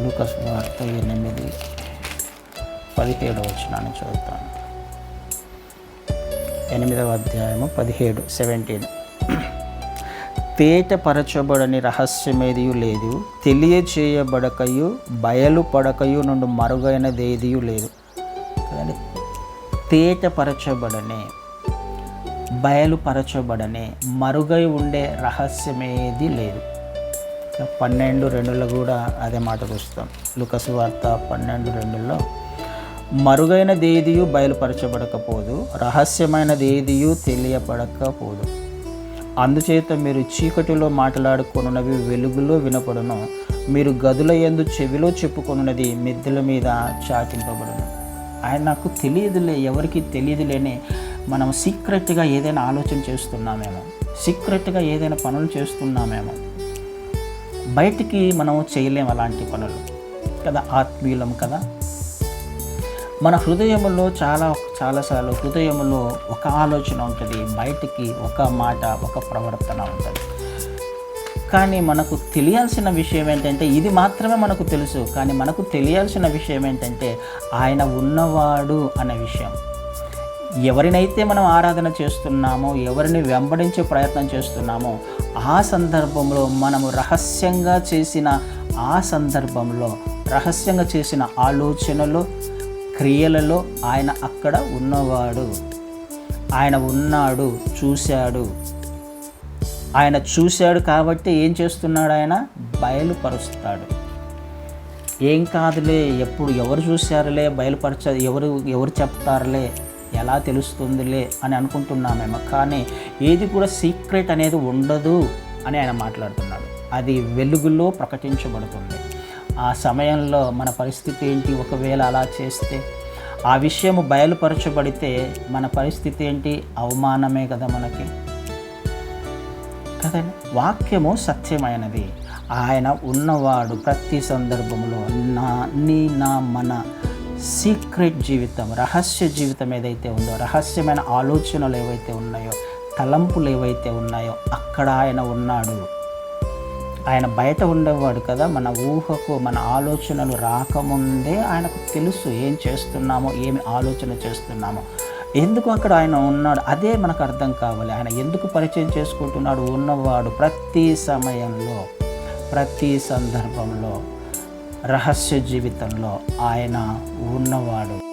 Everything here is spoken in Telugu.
లూకస్ వార్త ఎనిమిది పదిహేడు వచ్చినాన్ని చదువుతాను. ఎనిమిదవ అధ్యాయము పదిహేడు సెవెంటీన్ తేటపరచబడని రహస్యమేదియు లేదు తెలియచేయబడకయు బయలుపడకయు నుండి మరుగైనదేదియు లేదు. కదండి? తేటపరచబడనే బయలుపరచబడనే మరుగై ఉండే రహస్యమేది లేదు. పన్నెండు రెండులో కూడా అదే మాట చూస్తాం. లుకసు వార్త పన్నెండు రెండులో మరుగైనది ఏదియు బయలుపరచబడకపోదు రహస్యమైనది ఏదియు తెలియబడకపోదు అందుచేత మీరు చీకటిలో మాట్లాడుకున్నవి వెలుగులో వినపడును. మీరు గదుల ఎందు చెవిలో చెప్పుకున్నది మిద్దెల మీద చాటింపబడును. ఆయన నాకు తెలియదులే ఎవరికి తెలియదులేని. మనం సీక్రెట్గా ఏదైనా ఆలోచన చేస్తున్నామేమో. సీక్రెట్గా ఏదైనా పనులు చేస్తున్నామేమో. బయటికి మనం చేయలేం అలాంటి పనులు. కదా? ఆత్మీయులం కదా? మన హృదయంలో చాలా చాలాసార్లు హృదయంలో ఒక ఆలోచన ఉంటుంది. బయటికి ఒక మాట ఒక ప్రవర్తన ఉంటుంది. కానీ మనకు తెలియాల్సిన విషయం ఏంటంటే ఇది మాత్రమే మనకు తెలుసు. కానీ మనకు తెలియాల్సిన విషయం ఏంటంటే ఆయన ఉన్నవాడు అనే విషయం. ఎవరినైతే మనం ఆరాధన చేస్తున్నామో ఎవరిని వెంబడించే ప్రయత్నం చేస్తున్నామో ఆ సందర్భంలో మనము రహస్యంగా చేసిన ఆ సందర్భంలో రహస్యంగా చేసిన ఆలోచనలో క్రియలలో ఆయన అక్కడ ఉన్నవాడు. ఆయన ఉన్నాడు చూశాడు. ఆయన చూశాడు కాబట్టి ఏం చేస్తున్నాడు ఆయన? బయలుపరుస్తాడు. ఏం కాదులే ఎప్పుడు ఎవరు చూశారులే బయలుపరచ ఎవరు ఎవరు చెప్తారులే ఎలా తెలుస్తుందిలే అని అనుకుంటున్నామేమో కానీ ఏది కూడా సీక్రెట్ అనేది ఉండదు అని ఆయన మాట్లాడుతున్నాడు. అది వెలుగులో ప్రకటించబడుతుంది. ఆ సమయంలో మన పరిస్థితి ఏంటి? ఒకవేళ అలా చేస్తే ఆ విషయము బయలుపరచబడితే మన పరిస్థితి ఏంటి? అవమానమే కదా మనకి. కదండి వాక్యము సత్యమైనది. ఆయన ఉన్నవాడు ప్రతి సందర్భంలో నా నీ నా మన సీక్రెట్ జీవితం రహస్య జీవితం ఏదైతే ఉందో రహస్యమైన ఆలోచనలు ఏవైతే ఉన్నాయో తలంపులు ఏవైతే ఉన్నాయో అక్కడ ఆయన ఉన్నాడు. ఆయన బయట ఉండేవాడు కదా మన ఊహకు మన ఆలోచనలు రాకముందే ఆయనకు తెలుసు ఏం చేస్తున్నామో ఏమి ఆలోచన చేస్తున్నామో. ఎందుకు అక్కడ ఆయన ఉన్నాడు? అదే మనకు అర్థం కావాలి. ఆయన ఎందుకు పరిచయం చేసుకుంటున్నాడు? ఉన్నవాడు ప్రతి సమయంలో ప్రతి సందర్భంలో. రహస్య జీవితంలో ఆయన ఉన్నవాడు.